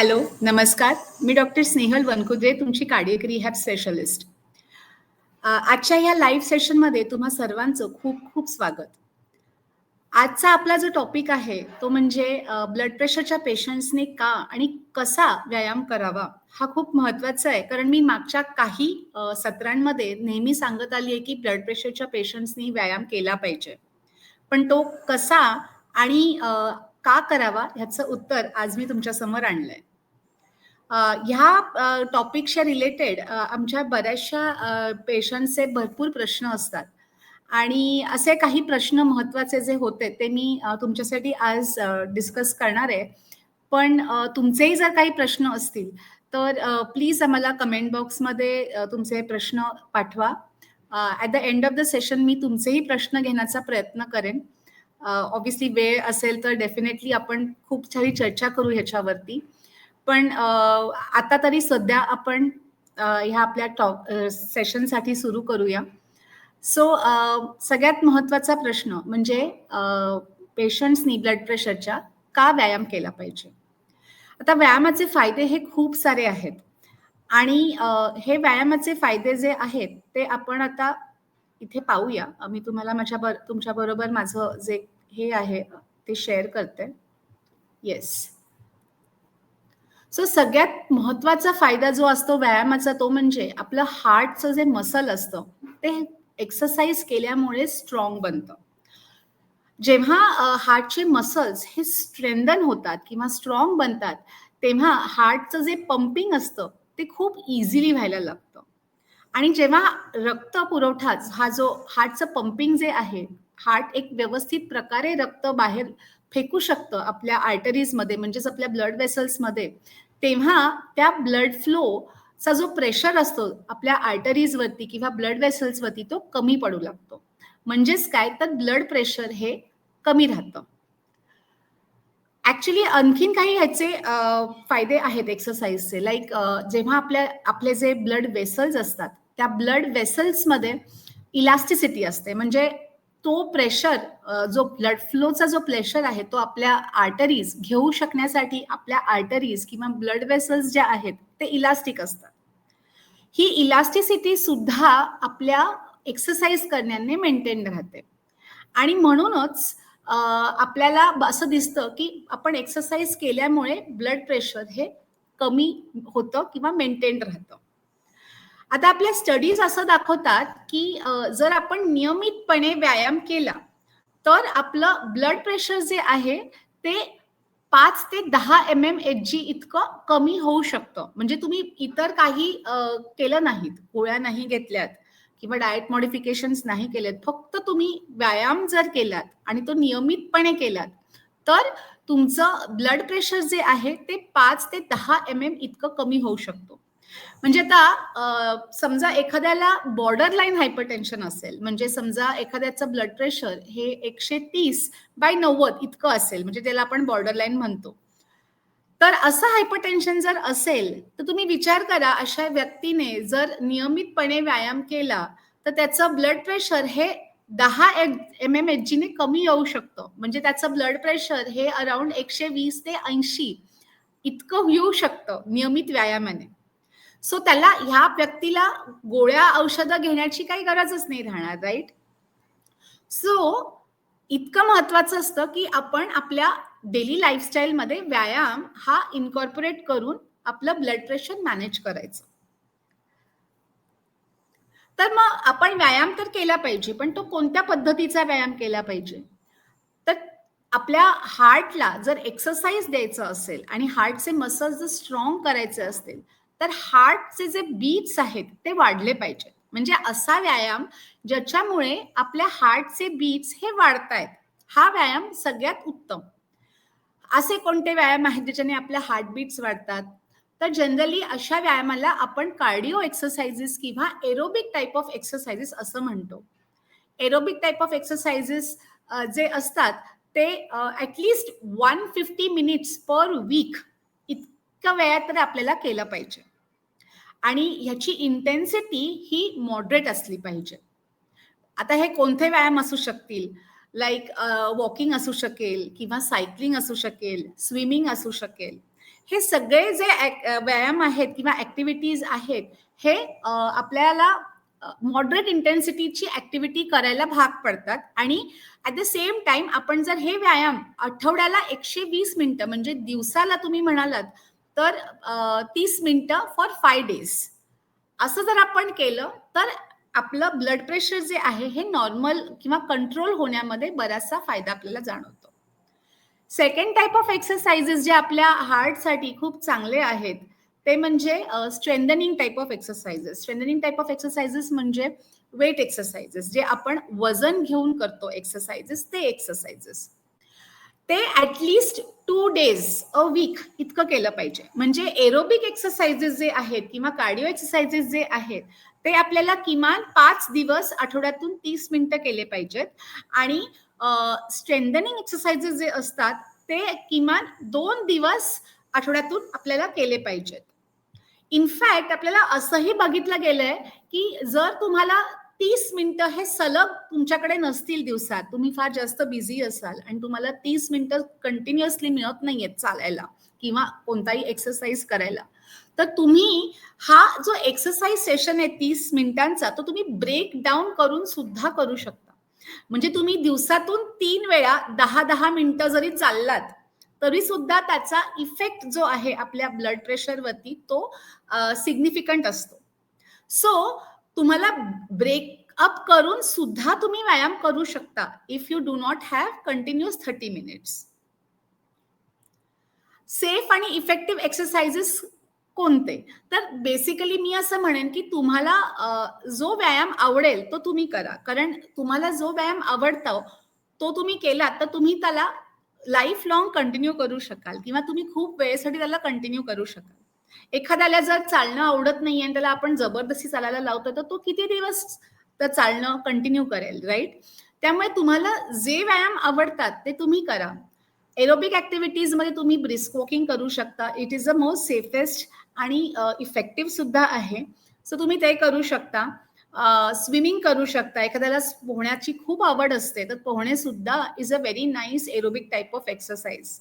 Hello नमस्कार. मी doctor Snehal वनकुद्रे तुमची cardiac rehab specialist. आजच्या या लाईव्ह सेशनमध्ये तुम्हा सर्वांचं खूप खूप स्वागत. आजचा आपला जो टॉपिक आहे तो म्हणजे ब्लड प्रेशरच्या पेशंट्सने का आणि कसा व्यायाम करावा हा खूप महत्त्वाचा आहे. कारण मी मागच्या काही सत्रांमध्ये नेहमी सांगत आली आहे की ब्लड प्रेशरच्या पेशंट्सनी व्यायाम केला पाहिजे. पण तो कसा आणि का करावा ह्याचं उत्तर आज मी तुमच्यासमोर आणलंय. ह्या टॉपिकच्या रिलेटेड आमच्या बऱ्याचशा पेशंटचे भरपूर प्रश्न असतात. आणि असे काही प्रश्न महत्त्वाचे जे होते ते मी तुमच्यासाठी आज डिस्कस करणार आहे. पण तुमचेही जर काही प्रश्न असतील तर प्लीज आम्हाला कमेंट बॉक्समध्ये तुमचे प्रश्न पाठवा. At the end of the session मी तुमचेही प्रश्न घेण्याचा प्रयत्न करेन. ऑब्व्हियसली वेळ असेल तर डेफिनेटली आपण खूप सारी चर्चा करू ह्याच्यावरती. पण आता तरी सध्या आपण ह्या आपल्या टॉक सेशनसाठी सुरू करूया. सो सगळ्यात महत्त्वाचा प्रश्न म्हणजे पेशंट्सनी ब्लड प्रेशरच्या का व्यायाम केला पाहिजे? आता व्यायामाचे फायदे हे खूप सारे आहेत. आणि हे व्यायामाचे फायदे जे आहेत ते आपण आता इथे पाहूया. मी तुम्हाला माझ्या बर तुमच्याबरोबर माझं जे हे आहे ते शेअर करते. येस. सो सगळ्यात महत्त्वाचा फायदा जो असतो व्यायामाचा तो म्हणजे आपलं हार्टचं जे मसल असतं ते एक्सरसाइज केल्यामुळे स्ट्रॉंग बनतं. जेव्हा हार्टचे मसल्स हे स्ट्रेंदन होतात किंवा स्ट्रॉंग बनतात तेव्हा हार्टचं जे पंपिंग असतं ते खूप इझिली व्हायला लागतं. आणि जेव्हा रक्त पुरवठाच हा जो हार्टचं पंपिंग जे आहे हार्ट एक व्यवस्थित प्रकारे रक्त बाहेर फेकू शकतं आपल्या आर्टरीजमध्ये म्हणजेच आपल्या ब्लड वेसल्समध्ये तेव्हा त्या ब्लड फ्लोचा जो प्रेशर असतो आपल्या आर्टरीजवरती किंवा ब्लड वेसल्सवरती तो कमी पडू लागतो. म्हणजेच काय? तर ब्लड प्रेशर हे कमी राहतं. ऍक्च्युली आणखीन काही ह्याचे फायदे आहेत एक्सरसाइजचे लाईक जेव्हा आपल्या आपले जे ब्लड वेसल्स असतात त्या ब्लड वेसल्समध्ये इलास्टिसिटी असते. म्हणजे तो प्रेशर जो ब्लड फ्लोचा जो प्रेशर आहे तो आपल्या आर्टरीज घेऊ शकण्यासाठी आपल्या आर्टरीज किंवा ब्लड वेसल्स ज्या आहेत ते इलास्टिक असतात. ही इलास्टिसिटी सुद्धा आपल्या एक्सरसाइज करण्याने मेंटेन राहते. आणि म्हणूनच आपल्याला असं दिसतं की आपण एक्सरसाइज केल्यामुळे ब्लड प्रेशर हे कमी होतं किंवा मेंटेन राहतं. आता आपल्या स्टडीज असं दाखवतात की जर आपण नियमितपणे व्यायाम केला तर आपलं ब्लड प्रेशर जे आहे ते पाच ते दहा एम एम एच जी इतकं कमी होऊ शकतं. म्हणजे तुम्ही इतर काही केलं नाहीत गोळ्या नाही घेतल्यात किंवा डाएट मॉडिफिकेशन्स नाही केलेत फक्त तुम्ही व्यायाम जर केलात आणि तो नियमितपणे केलात तर तुमचं ब्लड प्रेशर जे आहे ते पाच ते दहा एम एम इतकं कमी होऊ शकतो. म्हणजे आता समजा एखाद्याला बॉर्डर लाईन हायपरटेन्शन असेल म्हणजे समजा एखाद्याचं ब्लड प्रेशर हे एकशे तीस बाय नव्वद इतकं असेल म्हणजे त्याला आपण बॉर्डर लाईन म्हणतो. तर असं हायपरटेन्शन जर असेल तर तुम्ही विचार करा अशा व्यक्तीने जर नियमितपणे व्यायाम केला तर त्याचं ब्लड प्रेशर हे दहा एम एम एच जीने कमी येऊ शकतं. म्हणजे त्याचं ब्लड प्रेशर हे अराउंड एकशे वीस ते ऐंशी इतकं येऊ शकतं नियमित व्यायामाने. सो त्याला ह्या व्यक्तीला गोळ्या औषधं घेण्याची काही गरजच नाही राहणार राईट सो इतकं महत्वाचं असतं की आपण आपल्या डेली लाईफस्टाईलमध्ये व्यायाम हा इन्कॉर्पोरेट करून आपलं ब्लड प्रेशर मॅनेज करायचं. तर मग आपण व्यायाम तर केला पाहिजे पण तो कोणत्या पद्धतीचा व्यायाम केला पाहिजे? तर आपल्या हार्टला जर एक्सरसाइज द्यायचं असेल आणि हार्टचे मसल्स जर स्ट्रॉंग करायचे असतील तर हार्टचे जे बीट्स आहेत ते वाढले पाहिजेत. म्हणजे असा व्यायाम ज्याच्यामुळे आपल्या हार्टचे बीट्स हे वाढतायत हा व्यायाम सगळ्यात उत्तम. असे कोणते व्यायाम आहेत ज्याच्याने आपल्या हार्टबीट्स वाढतात? तर जनरली अशा व्यायामाला आपण कार्डिओ एक्सरसाइजेस किंवा एरोबिक टाईप ऑफ एक्सरसाइजेस असं म्हणतो. एरोबिक टाईप ऑफ एक्सरसाइजेस जे असतात ते at least one fifty minutes per week इतकं वेळात तर आपल्याला केलं पाहिजे. आणि ह्याची इंटेन्सिटी ही मॉडरेट असली पाहिजे. आता हे कोणते व्यायाम असू शकतील? लाईक वॉकिंग असू शकेल किंवा सायकलिंग असू शकेल स्विमिंग असू शकेल. हे सगळे जे व्यायाम आहेत किंवा ऍक्टिव्हिटीज आहेत हे आपल्याला मॉडरेट इंटेन्सिटीची ऍक्टिव्हिटी करायला भाग पडतात. आणि ॲट द सेम टाइम आपण जर हे व्यायाम आठवड्याला एकशे वीस मिनटं म्हणजे दिवसाला तुम्ही म्हणालात तर तीस मिनिटं फॉर फाय डेज असं जर आपण केलं तर आपलं ब्लड प्रेशर जे आहे हे नॉर्मल किंवा कंट्रोल होण्यामध्ये बराचसा फायदा आपल्याला जाणवतो. सेकंड टाईप ऑफ एक्सरसाइजेस जे आपल्या हार्टसाठी खूप चांगले आहेत ते म्हणजे strengthening type of exercises strengthening type of exercises म्हणजे वेट एक्सरसाइजेस जे आपण वजन घेऊन करतो एक्सरसाइजेस ते एक्सरसाइजेस ते at least two days a week इतकं केलं पाहिजे. म्हणजे एरोबिक एक्सरसाइजेस जे आहेत किंवा कार्डिओ एक्सरसाइजेस जे आहेत ते आपल्याला किमान पाच दिवस आठवड्यातून तीस मिनिटं केले पाहिजेत. आणि स्ट्रेंथनिंग एक्सरसाइजेस जे असतात ते किमान दोन दिवस आठवड्यातून आपल्याला केले पाहिजेत. इनफॅक्ट आपल्याला असंही बघितलं गेलंय की जर तुम्हाला तीस मिनिटं हे सलग तुमच्याकडे नसतील दिवसात. तुम्ही फार जास्त बिझी असाल आणि तुम्हाला तीस मिनिटं कंटिन्युअसली मिळत नाहीयेत चालायला किंवा कोणताही एक्सरसाइज करायला. तर तुम्ही हा जो एक्सरसाइज सेशन आहे तीस मिनिटांचा तो तुम्ही ब्रेक डाऊन करून सुद्धा करू शकता. म्हणजे तुम्ही दिवसातून तीन वेळा दहा दहा मिनिटं जरी चाललात तरी सुद्धा त्याचा इफेक्ट जो आहे आपल्या ब्लड प्रेशरवरती तो सिग्निफिकंट असतो. सो तुम्हाला ब्रेक अप करून सुद्धा तुम्ही व्यायाम करू शकता. If you do not have continuous thirty minutes safe आणि इफेक्टिव्ह एक्सरसाइजेस कोणते? तर बेसिकली मी असं म्हणेन की तुम्हाला जो व्यायाम आवडेल तो तुम्ही करा. कारण तुम्हाला जो व्यायाम आवडतो तो तुम्ही केला तर तुम्ही त्याला लाईफ लॉंग कंटिन्यू करू शकाल. किंवा तुम्ही खूप वेळेसाठी त्याला कंटिन्यू करू शकाल. एखाद्याला जर चालणं आवडत नाहीये आणि त्याला आपण जबरदस्ती चालायला लावतो तर तो किती दिवस तर चालणं कंटिन्यू करेल राईट त्यामुळे तुम्हाला जे व्यायाम आवडतात ते तुम्ही करा. एरोबिक ऍक्टिव्हिटीजमध्ये तुम्ही ब्रिस्क वॉकिंग करू शकता. It is the most safest आणि इफेक्टिव्ह सुद्धा आहे. सो तुम्ही ते करू शकता. स्विमिंग करू शकता. एखाद्याला पोहण्याची खूप आवड असते तर पोहणे सुद्धा is a very nice aerobic type of exercise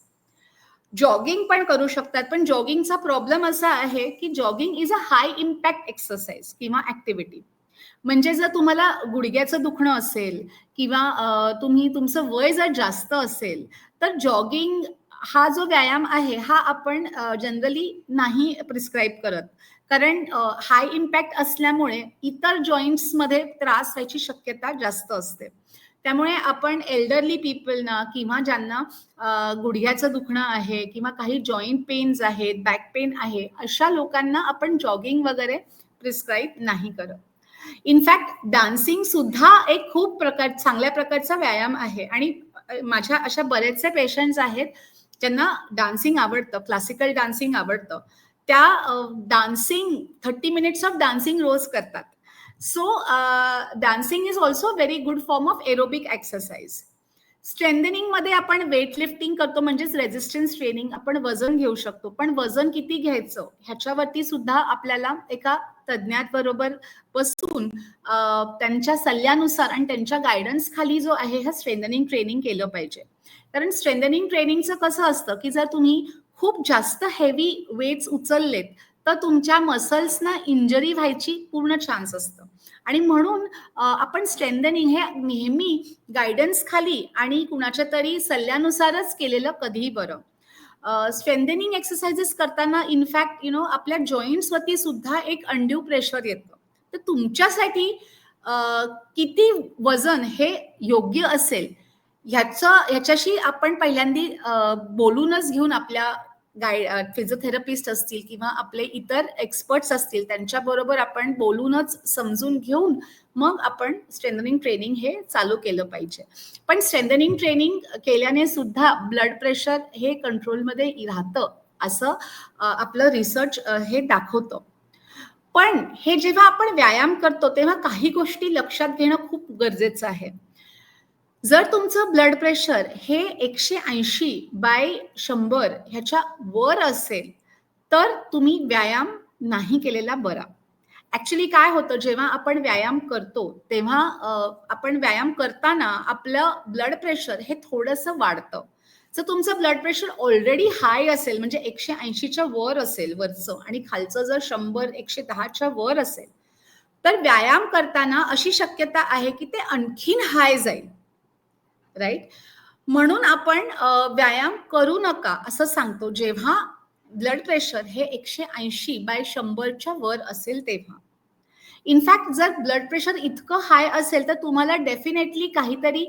jogging पण करू शकतात. पण जॉगिंगचा प्रॉब्लेम असा आहे की jogging is a high impact exercise किंवा ऍक्टिव्हिटी म्हणजे जर तुम्हाला गुडघ्याचं दुखणं असेल किंवा तुम्ही तुमचं वय जर जास्त असेल तर जॉगिंग हा जो व्यायाम आहे हा आपण जनरली नाही प्रिस्क्राईब करत. कारण हाय इम्पॅक्ट असल्यामुळे इतर जॉईंट्समध्ये त्रास व्हायची शक्यता जास्त असते. त्यामुळे आपण एल्डरली पीपलना किंवा ज्यांना गुडघ्याचं दुखणं आहे किंवा काही जॉईंट पेन्स आहेत बॅक पेन आहे अशा लोकांना आपण जॉगिंग वगैरे प्रिस्क्राईब नाही करत. इनफॅक्ट डान्सिंग सुद्धा एक खूप प्रकार चांगल्या प्रकारचा व्यायाम आहे. आणि माझ्या अशा बरेचसे पेशंट्स आहेत ज्यांना डान्सिंग आवडतं क्लासिकल डान्सिंग आवडतं. त्या dancing thirty minutes of dancing रोज करतात. So dancing is also very good form of aerobic exercise स्ट्रेंथनिंगमध्ये आपण वेट लिफ्टिंग करतो म्हणजेच रेजिस्टन्स ट्रेनिंग आपण वजन घेऊ शकतो. पण वजन किती घ्यायचं? ह्याच्यावरती सुद्धा आपल्याला एका तज्ज्ञाबरोबर बसून त्यांच्या सल्ल्यानुसार आणि त्यांच्या गायडन्स खाली जो आहे हा स्ट्रेंथनिंग ट्रेनिंग केलं पाहिजे. कारण स्ट्रेंथनिंग ट्रेनिंगचं कसं असतं की जर तुम्ही खूप जास्त हेवी वेट्स उचललेत तर तुमच्या मसल्सना इंजरी व्हायची पूर्ण चान्स असतं. आणि म्हणून आपण स्ट्रेंथनिंग हे नेहमी गायडन्स खाली आणि कुणाच्या तरी सल्ल्यानुसारच केलेलं कधीही बरं. स्ट्रेंथनिंग एक्सरसाइजेस करताना इनफॅक्ट यु नो आपल्या जॉईंट्सवरती सुद्धा एक अंड्यू प्रेशर येतं. तर तुमच्यासाठी किती वजन हे योग्य असेल ह्याचं ह्याच्याशी आपण पहिल्यांदी बोलूनच घेऊन आपल्या गाईड फिजिओथेरपिस्ट असतील किंवा आपले इतर एक्सपर्ट्स असतील त्यांच्याबरोबर आपण बोलूनच समजून घेऊन मग आपण स्ट्रेंथनिंग ट्रेनिंग हे चालू केलं पाहिजे. पण स्ट्रेंथनिंग ट्रेनिंग केल्याने सुद्धा ब्लड प्रेशर हे कंट्रोलमध्ये राहतं असं आपलं रिसर्च हे दाखवतं. पण हे जेव्हा आपण व्यायाम करतो तेव्हा काही गोष्टी लक्षात घेणं खूप गरजेचं आहे. जर तुमचं ब्लड प्रेशर हे एकशे ऐंशी बाय शंभर ह्याच्या वर असेल तर तुम्ही व्यायाम नाही केलेला बरा. ऍक्च्युली काय होतं जेव्हा आपण व्यायाम करतो तेव्हा आपण व्यायाम करताना आपलं ब्लड प्रेशर हे थोडंसं वाढतं. जर तुमचं ब्लड प्रेशर ऑलरेडी हाय असेल म्हणजे एकशे ऐंशीच्या वर असेल वरचं आणि खालचं जर शंभर एकशे दहाच्या वर असेल तर व्यायाम करताना अशी शक्यता आहे की ते आणखीन हाय जाईल. राईट म्हणून आपण व्यायाम करू नका असं सांगतो. जेव्हा ब्लड प्रेशर हे एकशे ऐंशी बाय शंभरच्या वर असेल तेव्हा. इनफॅक्ट जर ब्लड प्रेशर इतकं हाय असेल तर तुम्हाला डेफिनेटली काहीतरी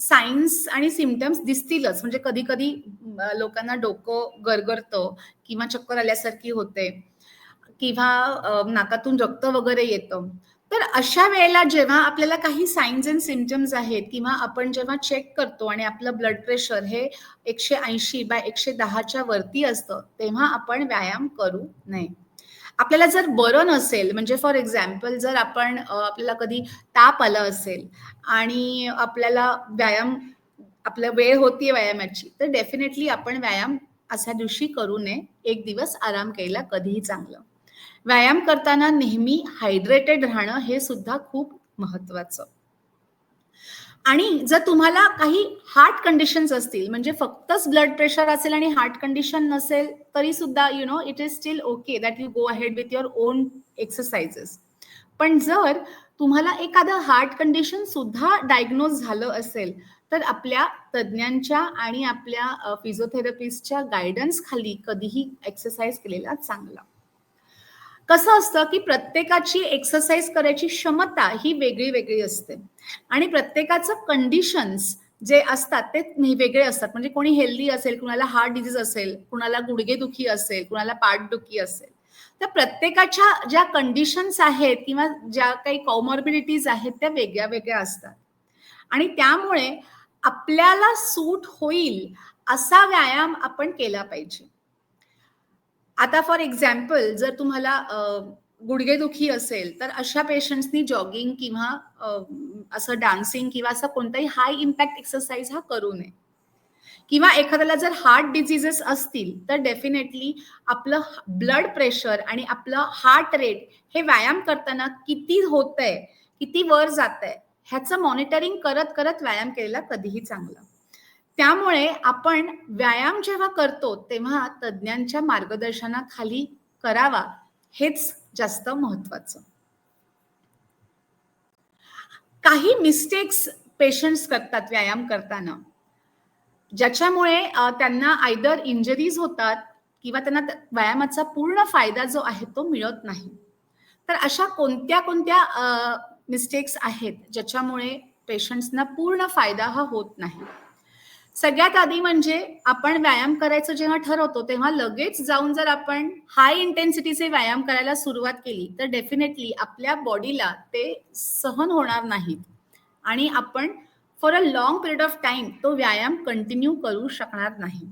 सायन्स आणि सिमटम्स दिसतीलच. म्हणजे कधी कधी लोकांना डोकं गरगरतं किंवा चक्कर आल्यासारखी होते किंवा नाकातून रक्त वगैरे येतं. तर अशा वेळेला जेव्हा आपल्याला काही सायन्स अँड सिमटम्स आहेत किंवा आपण जेव्हा चेक करतो आणि आपलं ब्लड प्रेशर हे एकशे ऐंशी बाय एकशे दहाच्या वरती असतं तेव्हा आपण व्यायाम करू नये. आपल्याला जर बरं नसेल म्हणजे फॉर एक्झाम्पल जर आपण आपल्याला कधी ताप आला असेल आणि आपल्याला व्यायाम आपल्या वेळ होतीये व्यायामाची तर डेफिनेटली आपण व्यायाम अशा दिवशी करू नये. एक दिवस आराम केला कधीही चांगलं. व्यायाम करताना नेहमी हायड्रेटेड राहणं हे सुद्धा खूप महत्वाचं. आणि जर तुम्हाला काही हार्ट कंडिशन्स असतील म्हणजे फक्तच ब्लड प्रेशर असेल आणि हार्ट कंडिशन नसेल तरी सुद्धा you know it is still okay that you go ahead with your own exercises पण जर तुम्हाला एखादं हार्ट कंडिशन सुद्धा डायग्नोज झालं असेल तर आपल्या तज्ज्ञांच्या आणि आपल्या फिजिओथेरपिस्टच्या गायडन्स खाली कधीही एक्सरसाइज केलेला चांगला. कसं असतं की प्रत्येकाची एक्सरसाइज करायची क्षमता ही वेगळी वेगळी असते. आणि प्रत्येकाचं कंडिशन्स जे असतात ते वेगळे असतात. म्हणजे कोणी हेल्दी असेल कुणाला हार्ट डिझीज असेल कुणाला गुडघेदुखी असेल कुणाला पाठदुखी असेल. तर प्रत्येकाच्या ज्या कंडिशन्स आहेत किंवा ज्या काही कॉमॉर्बिडिटीज आहेत त्या वेगळ्या वेगळ्या असतात. आणि त्यामुळे आपल्याला सूट होईल असा व्यायाम आपण केला पाहिजे. आता फॉर एक्झाम्पल जर तुम्हाला गुडघेदुखी असेल तर अशा पेशंट्सनी जॉगिंग किंवा असं डान्सिंग किंवा असं कोणताही हाय इम्पॅक्ट एक्सरसाइज हा करू नये. किंवा एखाद्याला जर हार्ट डिझिजेस असतील तर डेफिनेटली आपलं ब्लड प्रेशर आणि आपलं हार्ट रेट हे व्यायाम करताना किती होत आहे किती वर जात आहे ह्याचं मॉनिटरिंग करत करत व्यायाम केलेला कधीही चांगला. त्यामुळे आपण व्यायाम जेव्हा करतो तेव्हा तज्ज्ञांच्या मार्गदर्शनाखाली करावा हेच जास्त महत्वाचं काही मिस्टेक्स पेशंट्स करतात व्यायाम करताना. ज्याच्यामुळे त्यांना आयदर इंजरीज होतात किंवा त्यांना व्यायामाचा पूर्ण फायदा जो आहे तो मिळत नाही. तर अशा कोणत्या कोणत्या मिस्टेक्स आहेत ज्याच्यामुळे पेशंट्सना पूर्ण फायदा हा होत नाही? सगळ्यात आधी म्हणजे आपण व्यायाम करायचं जेव्हा ठरवतो तेव्हा लगेच जाऊन जर आपण हाय इंटेन्सिटीचे व्यायाम करायला सुरुवात केली तर डेफिनेटली आपल्या बॉडीला ते सहन होणार नाहीत. आणि आपण for a long period of time तो व्यायाम कंटिन्यू करू शकणार नाही.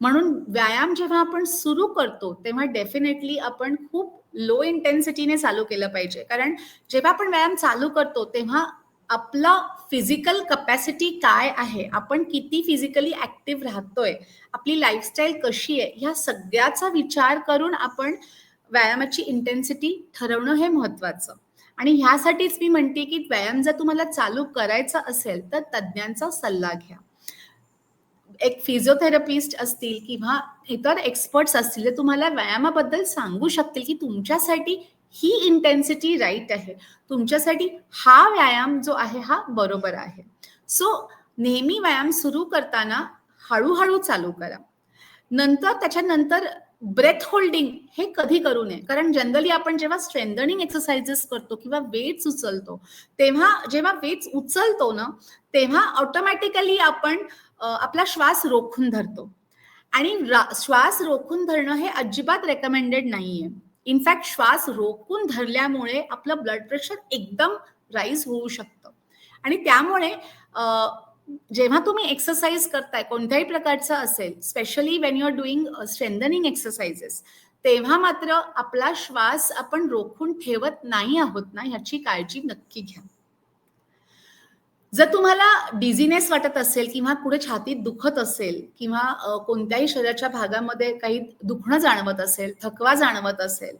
म्हणून व्यायाम जेव्हा आपण सुरू करतो तेव्हा डेफिनेटली आपण खूप लो इंटेन्सिटीने चालू केलं पाहिजे. कारण जेव्हा आपण व्यायाम चालू करतो तेव्हा आपला फिजिकल कपॅसिटी काय आहे? आपण किती फिजिकली ऍक्टिव्ह राहतोय? आपली लाईफस्टाईल कशी आहे? ह्या सगळ्याचा विचार करून आपण व्यायामाची इंटेन्सिटी ठरवणं हे महत्वाचं. आणि ह्यासाठीच मी म्हणते की व्यायाम जर तुम्हाला चालू करायचा असेल तर तज्ज्ञांचा सल्ला घ्या. एक फिजिओथेरपिस्ट असतील किंवा इतर एक्सपर्ट्स असतील ते तुम्हाला व्यायामाबद्दल सांगू शकतील की तुमच्यासाठी ही इंटेन्सिटी राईट आहे. तुमच्यासाठी हा व्यायाम जो आहे हा बरोबर आहे. सो नेहमी व्यायाम सुरू करताना हळूहळू चालू करा. नंतर त्याच्यानंतर ब्रेथ होल्डिंग हे कधी करू नये. कारण जनरली आपण जेव्हा स्ट्रेंथनिंग एक्सरसाइजेस करतो किंवा वेट्स उचलतो तेव्हा जेव्हा वेट्स उचलतो ना तेव्हा ऑटोमॅटिकली आपण आपला श्वास रोखून धरतो. आणि श्वास रोखून धरणं हे अजिबात रेकमेंडेड नाहीये. इनफॅक्ट श्वास रोखून धरल्यामुळे आपलं ब्लड प्रेशर एकदम राईज होऊ शकतं. आणि त्यामुळे जेव्हा तुम्ही एक्सरसाइज करताय कोणत्याही प्रकारचं असेल specially when you are doing strengthening exercises तेव्हा मात्र आपला श्वास आपण रोखून ठेवत नाही आहोत ना ह्याची काळजी नक्की घ्या. जर तुम्हाला डिझिनेस वाटत असेल किंवा कुठे छातीत दुखत असेल किंवा कोणत्याही शरीराच्या भागामध्ये काही दुखणं जाणवत असेल थकवा जाणवत असेल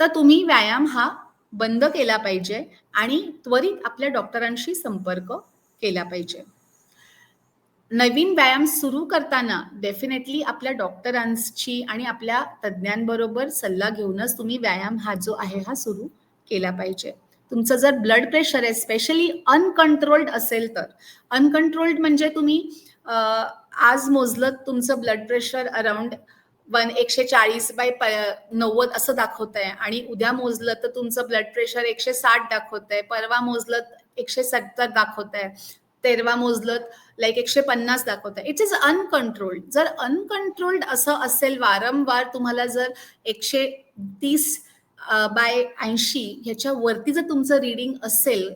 तर तुम्ही व्यायाम हा बंद केला पाहिजे आणि त्वरित आपल्या डॉक्टरांशी संपर्क केला पाहिजे. नवीन व्यायाम सुरू करताना डेफिनेटली आपल्या डॉक्टरांची आणि आपल्या तज्ज्ञांबरोबर सल्ला घेऊनच तुम्ही व्यायाम हा जो आहे हा सुरू केला पाहिजे. तुमचं जर ब्लड प्रेशर आहे स्पेशली अनकंट्रोल्ड असेल तर. अनकंट्रोल्ड म्हणजे तुम्ही आज मोजलं तुमचं ब्लड प्रेशर अराउंड वन एकशे चाळीस बाय नव्वद असं दाखवत आहे आणि उद्या मोजलं तर तुमचं ब्लड प्रेशर एकशे साठ दाखवत आहे परवा मोजलं एकशे सत्तर दाखवत आहे तेरवा मोजलं लाईक एकशे पन्नास दाखवत आहे इट इज अनकंट्रोल्ड जर अनकंट्रोल्ड असं असेल वारंवार तुम्हाला जर एकशे तीस बाय ऐंशी ह्याच्या वरती जर तुमचं रिडिंग असेल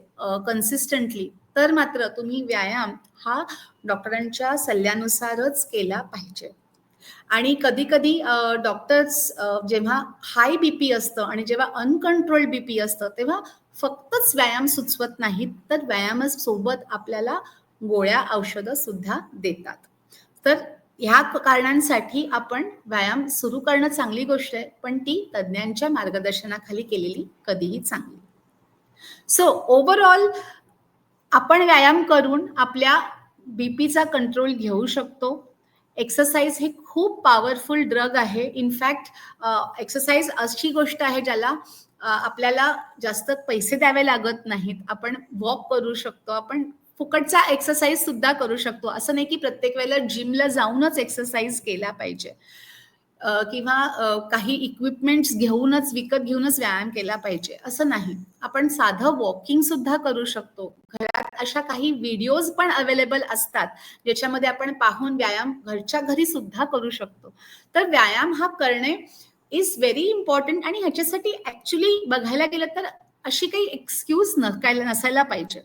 कन्सिस्टंटली तर मात्र तुम्ही व्यायाम हा डॉक्टरांच्या सल्ल्यानुसारच केला पाहिजे. आणि कधी कधी डॉक्टर्स जेव्हा हाय बीपी असतं आणि जेव्हा अनकंट्रोल्ड बीपी असतं तेव्हा फक्तच व्यायाम सुचवत नाहीत तर व्यायाम सोबत आपल्याला गोळ्या औषधं सुद्धा देतात. तर ह्या कारणांसाठी आपण व्यायाम सुरू करणं चांगली गोष्ट आहे पण ती तज्ज्ञांच्या मार्गदर्शनाखाली केलेली कधीही चांगली. सो ओव्हरऑल आपण व्यायाम करून आपल्या बीपीचा कंट्रोल घेऊ शकतो. एक्सरसाइज हे खूप पॉवरफुल ड्रग आहे. इनफॅक्ट एक्सरसाइज अशी गोष्ट आहे ज्याला आपल्याला जास्त पैसे द्यावे लागत नाहीत. आपण वॉक करू शकतो. आपण फुकटचा एक्सरसाइज सुद्धा करू शकतो. असं नाही की प्रत्येक वेळेला जिमला जाऊनच एक्सरसाइज केला पाहिजे. किंवा काही इक्विपमेंट्स घेऊनच विकत घेऊनच व्यायाम केला पाहिजे. असं नाही. आपण साधं वॉकिंग सुद्धा करू शकतो. घरात अशा काही व्हिडिओज पण अवेलेबल असतात ज्याच्यामध्ये आपण पाहून व्यायाम घरच्या घरी सुद्धा करू शकतो. तर व्यायाम हा करणे इज व्हेरी इम्पॉर्टंट आणि ह्याच्यासाठी ऍक्च्युली बघायला गेलं तर अशी काही एक्सक्यूज नकायला नसायला पाहिजे.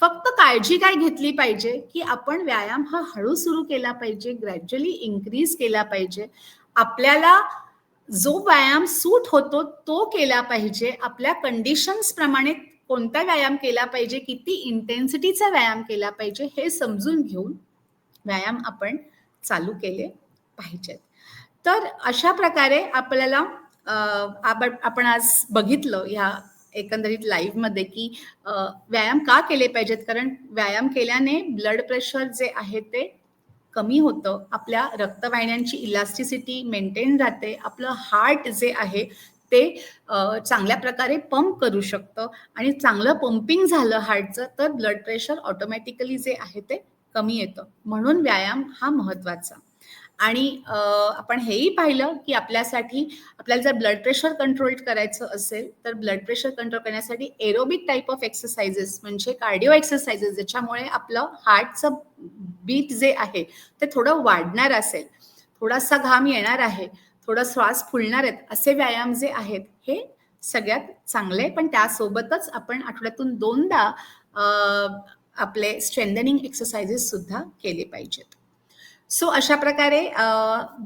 फक्त काळजी काय घेतली पाहिजे की आपण व्यायाम हा हळू सुरू केला पाहिजे ग्रॅज्युअली इन्क्रीज केला पाहिजे. आपल्याला जो व्यायाम सूट होतो तो केला पाहिजे. आपल्या कंडिशन्स प्रमाणे कोणता व्यायाम केला पाहिजे किती इंटेन्सिटीचा व्यायाम केला पाहिजे हे समजून घेऊन व्यायाम आपण चालू केले पाहिजेत. तर अशा प्रकारे आपल्याला आपण आज बघितलं ह्या एकंदरीत लाईव्हमध्ये की व्यायाम का केले पाहिजेत? कारण व्यायाम केल्याने ब्लड प्रेशर जे आहे ते कमी होतं. आपल्या रक्तवाहिन्यांची इलास्टिसिटी मेंटेन राहते. आपलं हार्ट जे आहे ते चांगल्या प्रकारे पंप करू शकतं. आणि चांगलं पंपिंग झालं हार्टचं तर ब्लड प्रेशर ऑटोमॅटिकली जे आहे ते कमी येतं. म्हणून व्यायाम हा महत्त्वाचा आणि आपण हेही पाहिलं की आपल्यासाठी आपल्याला जर ब्लड प्रेशर कंट्रोल करायचं असेल तर ब्लड प्रेशर कंट्रोल करण्यासाठी एरोबिक टाईप ऑफ एक्सरसाइजेस म्हणजे कार्डिओ एक्सरसाइजेस ज्याच्यामुळे आपलं हार्टचं बीट जे आहे ते थोडं वाढणार असेल. थोडासा घाम येणार आहे थोडा श्वास फुलणार आहेत असे व्यायाम जे आहेत हे सगळ्यात चांगले. पण त्यासोबतच आपण आठवड्यातून दोनदा आपले स्ट्रेंथनिंग एक्सरसाइजेस सुद्धा केले पाहिजेत. सो अशा प्रकारे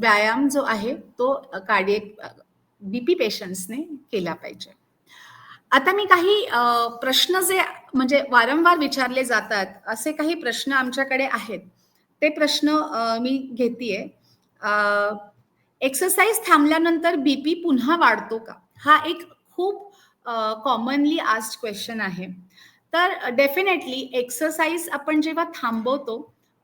व्यायाम जो आहे तो कार्डियक बीपी पेशंट्सने केला पाहिजे. आता मी काही प्रश्न जे म्हणजे वारंवार विचारले जातात असे काही प्रश्न आमच्याकडे आहेत. ते प्रश्न मी घेतीये. एक्सरसाइज थांबल्यानंतर बीपी पुन्हा वाढतो का? हा एक खूप कॉमनली आस्ट क्वेश्चन आहे. तर डेफिनेटली एक्सरसाइज आपण जेव्हा थांबवतो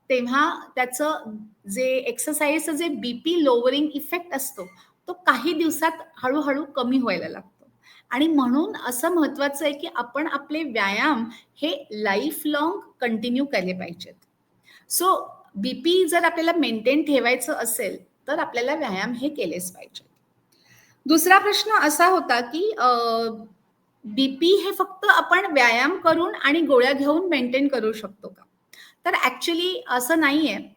तेव्हा त्याचं जे एक्सरसाइजचं जे बीपी लोवरिंग इफेक्ट असतो तो काही दिवसात हळूहळू कमी व्हायला लागतो. आणि म्हणून असं महत्वाचं आहे की आपण आपले व्यायाम हे लाईफ लॉंग कंटिन्यू केले पाहिजेत. सो बीपी जर आपल्याला मेंटेन ठेवायचं असेल तर आपल्याला व्यायाम हे केलेच पाहिजे. दुसरा प्रश्न असा होता की बीपी हे फक्त आपण व्यायाम करून आणि गोळ्या घेऊन मेंटेन करू शकतो का? तर ऍक्च्युली असं नाही आहे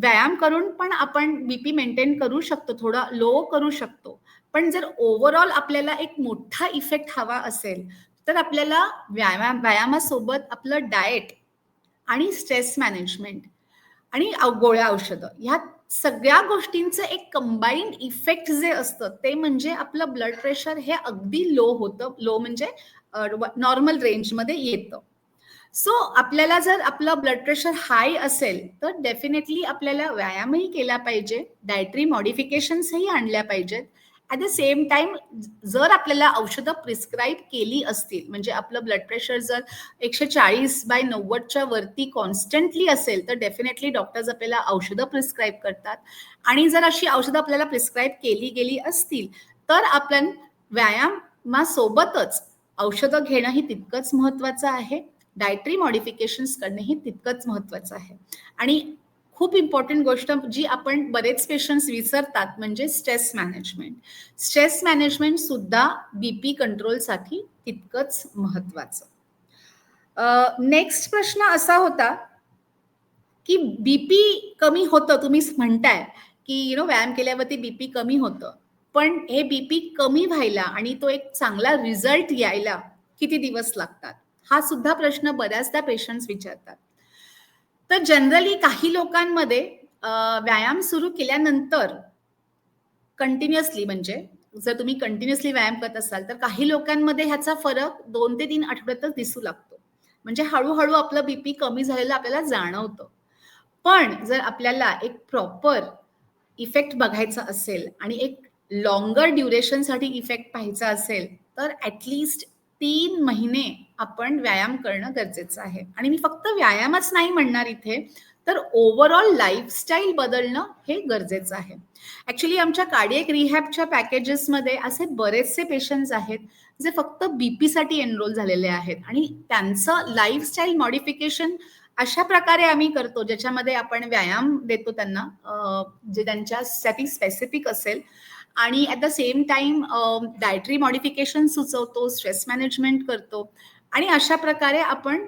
व्यायाम करून पण आपण बीपी मेंटेन करू शकतो थोडा लो करू शकतो. पण जर ओव्हरऑल आपल्याला एक मोठा इफेक्ट हवा असेल तर आपल्याला व्यायाम व्यायामासोबत आपलं डाएट आणि स्ट्रेस मॅनेजमेंट आणि गोळ्या औषधं ह्या सगळ्या गोष्टींचं एक कंबाईंड इफेक्ट जे असतं ते म्हणजे आपलं ब्लड प्रेशर हे अगदी लो होतं लो म्हणजे नॉर्मल रेंजमध्ये येतं. सो आपल्याला जर आपलं ब्लड प्रेशर हाय असेल तर डेफिनेटली आपल्याला व्यायामही केला पाहिजे. डायटरी मॉडिफिकेशन्सही आणल्या पाहिजेत. ॲट द सेम टाइम जर आपल्याला औषधं प्रिस्क्राईब केली असतील म्हणजे आपलं ब्लड प्रेशर जर एकशे चाळीस बाय नव्वदच्या वरती कॉन्स्टंटली असेल तर डेफिनेटली डॉक्टर्स आपल्याला औषधं प्रिस्क्राईब करतात. आणि जर अशी औषधं आपल्याला प्रिस्क्राईब केली गेली असतील तर आपण व्यायामासोबतच औषधं घेणंही तितकंच महत्त्वाचं आहे. डायटरी मॉडिफिकेशन्स करणंही तितकंच महत्वाचं आहे. आणि खूप इम्पॉर्टंट गोष्ट जी आपण बरेच पेशंट्स विसरतात म्हणजे स्ट्रेस मॅनेजमेंट स्ट्रेस मॅनेजमेंट सुद्धा बीपी कंट्रोलसाठी तितकंच महत्वाचं. नेक्स्ट प्रश्न असा होता की बीपी कमी होतं तुम्ही म्हणताय की यु नो व्यायाम केल्यावरती बीपी कमी होतं. पण हे बीपी कमी व्हायला आणि तो एक चांगला रिझल्ट यायला किती दिवस लागतात? हा सुद्धा प्रश्न बऱ्याचदा पेशंट्स विचारतात. तर जनरली काही लोकांमध्ये व्यायाम सुरू केल्यानंतर कंटिन्युअसली म्हणजे जर तुम्ही कंटिन्युअसली व्यायाम करत असाल तर काही लोकांमध्ये ह्याचा फरक दोन ते तीन आठवड्यातच दिसू लागतो. म्हणजे हळूहळू आपलं बीपी कमी झालेलं आपल्याला जाणवतं. पण जर आपल्याला एक प्रॉपर इफेक्ट बघायचा असेल आणि एक लॉंगर ड्युरेशनसाठी इफेक्ट पाहायचा असेल तर ॲटलिस्ट तीन महिने आपण व्यायाम करणं गरजेचं आहे. आणि मी फक्त व्यायामच नाही म्हणणार इथे तर ओव्हरऑल लाईफस्टाईल बदलणं हे गरजेचं आहे. ॲक्च्युली आमच्या कार्डियक रिहॅबच्या पॅकेजेसमध्ये असे बरेचसे पेशंट्स आहेत जे फक्त बीपीसाठी एनरोल झालेले आहेत. आणि त्यांचं लाईफस्टाईल मॉडिफिकेशन अशा प्रकारे आम्ही करतो ज्याच्यामध्ये आपण व्यायाम देतो त्यांना जे त्यांच्यासाठी स्पेसिफिक असेल. आणि at the same time dietary modification सुचवतो स्ट्रेस मॅनेजमेंट करतो. आणि अशा प्रकारे आपण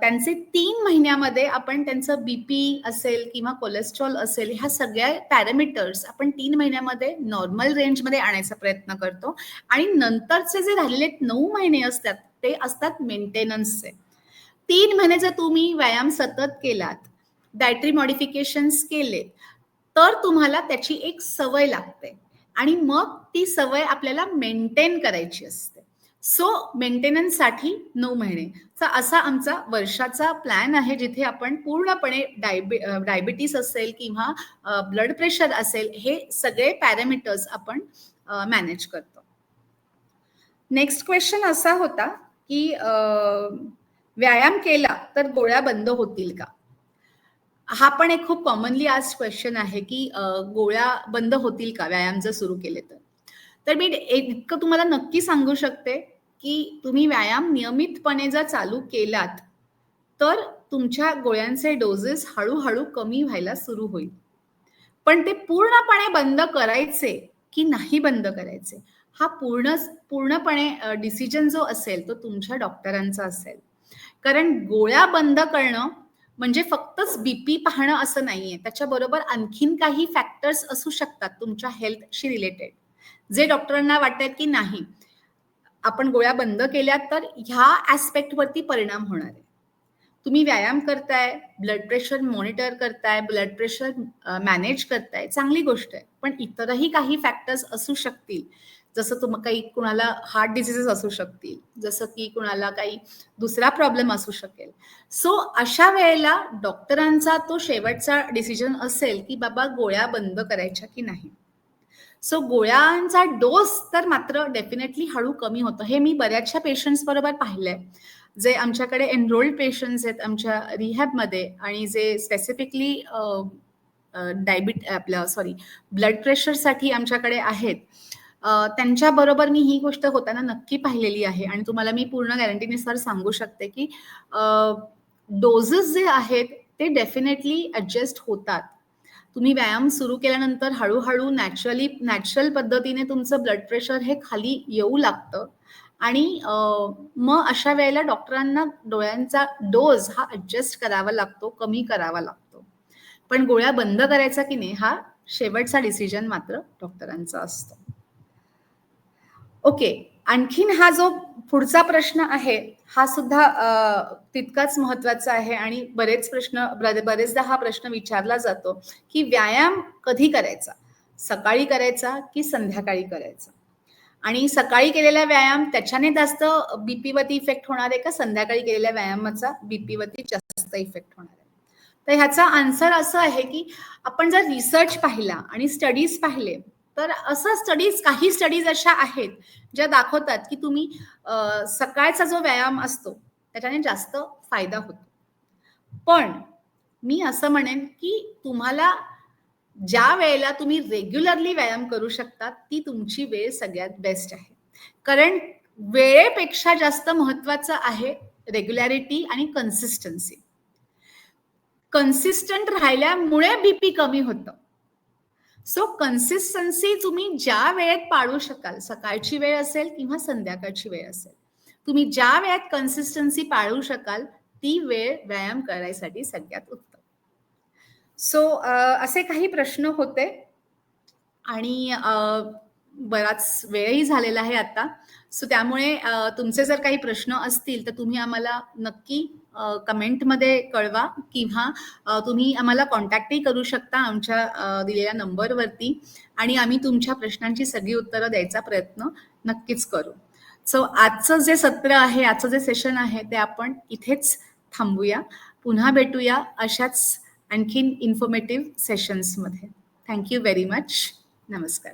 त्यांचे तीन महिन्यामध्ये आपण त्यांचं बीपी असेल किंवा कोलेस्ट्रॉल असेल ह्या सगळ्या पॅरामीटर्स आपण तीन महिन्यामध्ये नॉर्मल रेंजमध्ये आणायचा प्रयत्न करतो. आणि नंतरचे जे राहिलेले नऊ महिने असतात ते असतात मेंटेनन्सचे तीन महिने जर तुम्ही व्यायाम सतत केलात डायटरी मॉडिफिकेशन्स केले तर तुम्हाला त्याची एक सवय लागते. आणि मग ती सवय आपल्याला मेंटेन करायची असते. सो मेंटेनन्ससाठी नऊ महिने. तर असा आमचा वर्षाचा प्लॅन आहे जिथे आपण पूर्णपणे डायबे डायबिटीस असेल किंवा ब्लड प्रेशर असेल हे सगळे पॅरामीटर्स आपण मॅनेज करतो. नेक्स्ट क्वेश्चन असा होता की व्यायाम केला तर गोळ्या बंद होतील का? हा पण एक खूप कॉमनली आज क्वेश्चन आहे की गोळ्या बंद होतील का? व्यायाम जर सुरू केले तर. तर मी इतकं तुम्हाला नक्की सांगू शकते की तुम्ही व्यायाम नियमितपणे जर चालू केलात तर तुमच्या गोळ्यांचे डोजेस हळूहळू कमी व्हायला सुरू होईल. पण ते पूर्णपणे बंद करायचे की नाही बंद करायचे हा पूर्ण पूर्णपणे डिसिजन जो असेल तो तुमच्या डॉक्टरांचा असेल. कारण गोळ्या बंद करणं म्हणजे फक्तच बीपी पाहणं असं नाहीये. त्याच्याबरोबर आणखीन काही फॅक्टर्स असू शकतात तुमच्या हेल्थशी रिलेटेड जे डॉक्टरांना वाटत की नाही आपण गोळ्या बंद केल्या तर ह्या ॲस्पेक्टवरती परिणाम होणार आहे. तुम्ही व्यायाम करताय ब्लड प्रेशर मॉनिटर करताय ब्लड प्रेशर मॅनेज करताय चांगली गोष्ट आहे. पण इतरही काही फॅक्टर्स असू शकतील. जसं तुम काही कुणाला हार्ट डिझिजेस असू शकतील. जसं की कुणाला काही दुसरा प्रॉब्लेम असू शकेल. सो अशा वेळेला डॉक्टरांचा तो शेवटचा डिसिजन असेल की बाबा गोळ्या बंद करायच्या की नाही. सो गोळ्यांचा डोस तर मात्र डेफिनेटली हळू कमी होतं. हे मी बऱ्याचशा पेशंट्स बरोबर पाहिलंय. जे आमच्याकडे एनरोल्ड पेशंट्स आहेत आमच्या रिहॅबमध्ये आणि जे स्पेसिफिकली डायबिट आपलं सॉरी ब्लड प्रेशरसाठी आमच्याकडे आहेत. त्यांच्याबरोबर मी ही गोष्ट होताना नक्की पाहिलेली आहे. आणि तुम्हाला मी पूर्ण गॅरंटीनुसार सांगू शकते की डोजेस जे आहेत ते डेफिनेटली ॲडजस्ट होतात. तुम्ही व्यायाम सुरू केल्यानंतर हळूहळू नॅचरली नॅचरल पद्धतीने तुमचं ब्लड प्रेशर हे खाली येऊ लागतं. आणि मग अशा वेळेला डॉक्टरांना डोळ्यांचा डोज हा ॲडजस्ट करावा लागतो कमी करावा लागतो. पण गोळ्या बंद करायचा की नाही हा शेवटचा डिसिजन मात्र डॉक्टरांचा असतो. ओके आणखीन हा जो पुढचा प्रश्न आहे हा सुद्धा तितकाच महत्त्वाचा आहे आणि बरेच प्रश्न बरेचदा हा प्रश्न विचारला जातो की व्यायाम कधी करायचा? सकाळी करायचा की संध्याकाळी करायचा? आणि सकाळी केलेला व्यायाम त्याच्याने जास्त बीपीवरती इफेक्ट होणार आहे का? संध्याकाळी केलेल्या व्यायामाचा बीपीवरती जास्त इफेक्ट होणार आहे? तर ह्याचा आन्सर असं आहे की आपण जर रिसर्च पाहिला आणि स्टडीज पाहिले तर असं स्टडीज काही स्टडीज अशा आहेत ज्या दाखवतात की तुम्ही सकाळचा जो व्यायाम असतो त्याच्याने जास्त फायदा होतो. पण मी असं म्हणेन की तुम्हाला ज्या वेळेला तुम्ही रेग्युलरली व्यायाम करू शकता ती तुमची वेळ सगळ्यात बेस्ट आहे. कारण वेळेपेक्षा जास्त महत्वाचं आहे रेग्युलॅरिटी आणि कन्सिस्टन्सी कन्सिस्टंट राहिल्यामुळे बीपी कमी होतं. सो कन्सिस्टन्सी तुम्ही ज्या वेळेत पाळू शकाल सकाळची वेळ असेल किंवा संध्याकाळची वेळ असेल तुम्ही ज्या वेळेत कन्सिस्टन्सी पाळू शकाल ती वेळ व्यायाम करायसाठी सगळ्यात उत्तम. सो असे काही प्रश्न होते. आणि बराच वेळही झालेला आहे आता. सो त्यामुळे तुमचे जर काही प्रश्न असतील तर तुम्ही आम्हाला नक्की कमेंटमध्ये कळवा किंवा तुम्ही आम्हाला कॉन्टॅक्टही करू शकता आमच्या दिलेल्या नंबरवरती आणि आम्ही तुमच्या प्रश्नांची सगळी उत्तरं द्यायचा प्रयत्न नक्कीच करू. सो आजचं जे सत्र आहे आजचं जे सेशन आहे ते आपण इथेच थांबूया. पुन्हा भेटूया अशाच आणखीन इन्फॉर्मेटिव्ह सेशन्समध्ये थँक्यू व्हेरी मच नमस्कार.